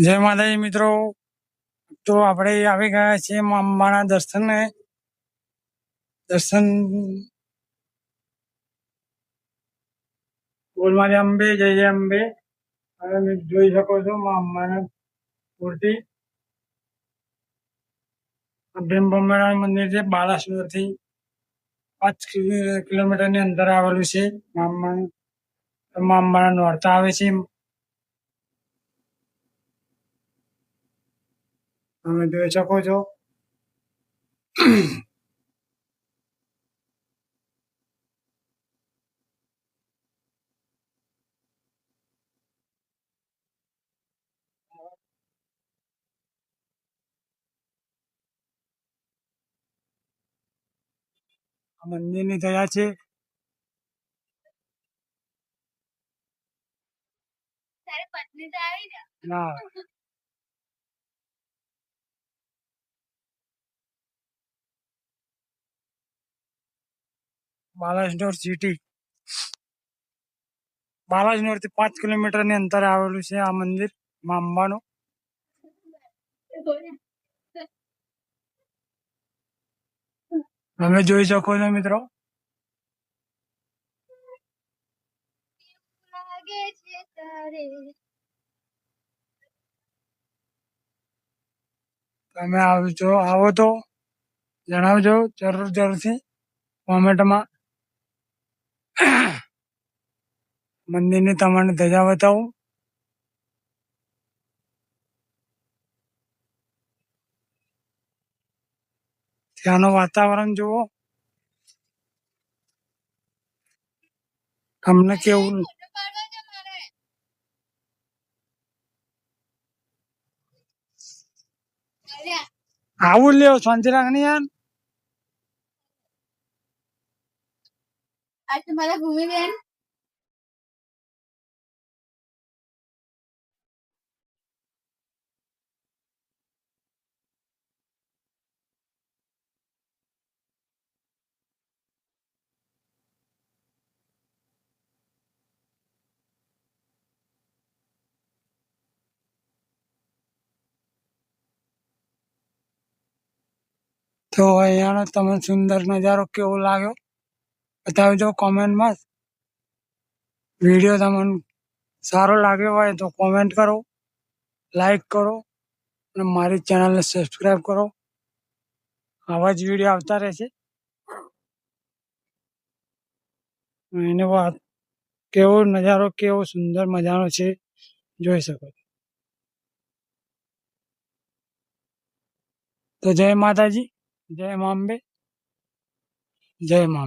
જય માતાજી મિત્રો. તો આપણે આવી ગયા છીએ મા અંબાના દર્શનને દર્શન બોલમારી અંબે, જય જય અંબે. તમે જોઈ શકો છો મા અંબાના મૂર્તિ. બ્રહ્મમેળા મંદિર છે, બાલાસુરથી પાંચ કિલો- કિલોમીટરની અંદર આવેલું છે. મા અંબાનું મા અંબાના નોરતા આવે છે. તમે જોઈ શકો છો આ મંદિરની દયા છે તારી પત્ની તો આવી ને ના બાલાસનોર સિટી બાલાસનોરથી પાંચ કિલોમીટરની અંતરે આવેલું છે આ મંદિર, મા અંબાનું. તમે જોઈ શકો છો મિત્રો. તમે આવજો, આવો તો. જણાવજો જરૂર જરૂરથી કોમેન્ટમાં. મંદિરની તમને ધજા બતાવું. ત્યાંનું વાતાવરણ જુઓ. તમને કેવું આવું લ્યો શાંતિ રાખણી યાર આ તમારા ભૂમિબેન તો અહીંયાનો તમને સુંદર નજારો કેવો લાગ્યો? બતાવજો કોમેન્ટમાં. વીડિયો તમને સારો લાગ્યો હોય તો કોમેન્ટ કરો લાઈક કરો અને મારી ચેનલને સબસ્ક્રાઈબ કરો. આવા જ વીડિયો આવતા રહેશે. એને વાત કેવો નજારો, કેવો સુંદર મજાનો છે, જોઈ શકો છો. તો જય માતાજી, જય મા જય મા